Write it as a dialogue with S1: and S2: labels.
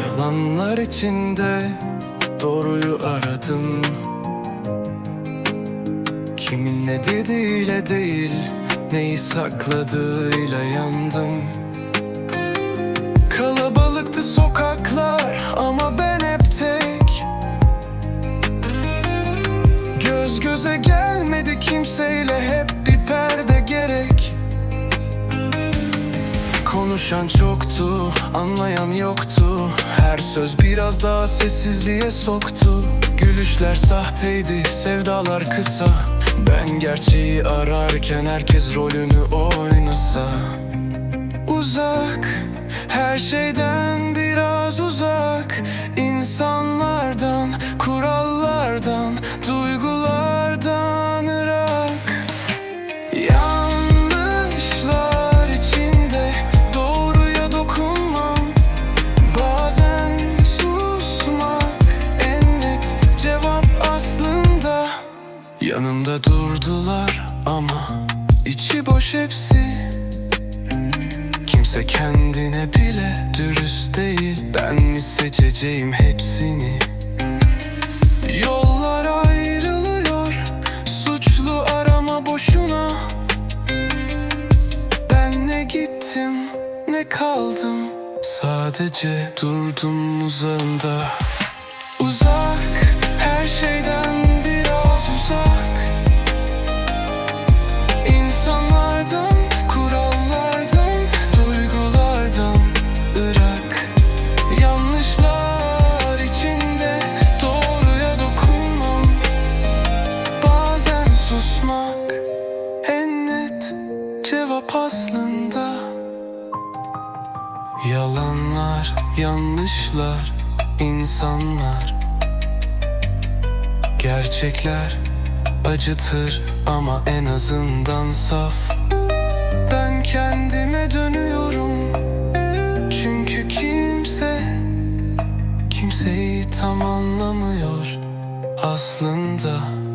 S1: Yalanlar içinde doğruyu aradım Kimin ne dediğiyle değil Neyi sakladığıyla yandım Kalabalıktı sokaklar ama ben hep tek. Göz göze gelmedi kimseyle hep bir perde Konuşan çoktu, anlayan yoktu. Her söz biraz daha sessizliğe soktu. Gülüşler sahteydi, sevdalar kısa. Ben gerçeği ararken herkes rolünü oynasa. Uzak, her şeyden Yanımda durdular ama içi boş hepsi. Kimse kendine bile dürüst değil. Ben mi seçeceğim hepsini? Yollar ayrılıyor Suçlu arama boşuna. Ben ne gittim ne kaldım? Sadece durdum uzağında. Uzak susmak en net cevap aslında. Yalanlar, yanlışlar, insanlar. Gerçekler acıtır ama en azından saf. Ben kendime dönüyorum. Çünkü kimse kimseyi tam anlamıyor aslında